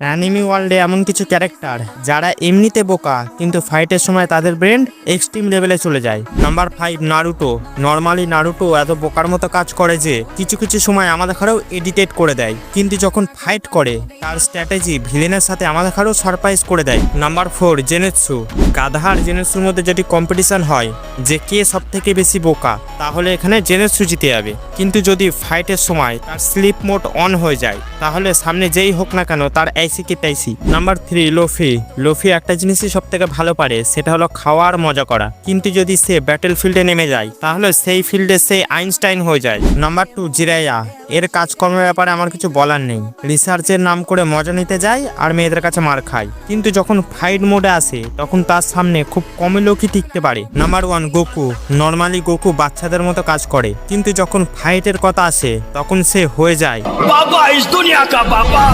Enemy ওয়ার্ল্ডে এমন কিছু ক্যারেক্টার যারা এমনিতে বোকা, কিন্তু ফাইটের সময় তাদের ব্রেন এক্সট্রিম লেভেলে চলে যায়। Number five, Naruto. Normally Naruto এত বোকার মতো কাজ করে যে কিছু কিছু সময় আমাদের ঘরেও এডিটেট করে দেয়। কিন্তু যখন ফাইট করে, তার স্ট্র্যাটেজি ভিলেনের সাথে আমাদের ঘরেও সারপ্রাইজ করে দেয়। Number four, Zenitsu. গাধার জেনেৎসুর মধ্যে যদি কম্পিটিশন হয় যে কে সব থেকে বেশি বোকা, তাহলে এখানে জেনেৎসু জিতে যাবে। কিন্তু যদি ফাইটের সময় তার স্লিপ মোড অন হয়ে যায়, তাহলে সামনে যেই হোক না কেন তার পাইছি কি পাইছি? নাম্বার থ্রি লোফি লোফি একটা জিনিসই সব থেকে ভালো পারে, সেটা হলো খাওয়ার মজা করা। কিন্তু যদি সে ব্যাটেল ফিল্ডে নেমে যায়, তাহলে সেই ফিল্ডে সে আইনস্টাইন হয়ে যায়। নাম্বার টু জিরাইয়া এর কাজকর্মের ব্যাপারে আমার কিছু বলার নেই। রিসার্চের নাম করে মজা নিতে যায় আর মেয়েদের কাছে মার খায়। কিন্তু যখন ফাইট মোডে আসে, তখন তার সামনে খুব কমই লোকই টিকতে পারে। Number one Goku normally Goku বাচ্চাদের মতো কাজ করে। কিন্তু যখন ফাইটের কথা আসে, তখন সে হয়ে যায়। বাবা ইস দুনিয়া কা বাবা?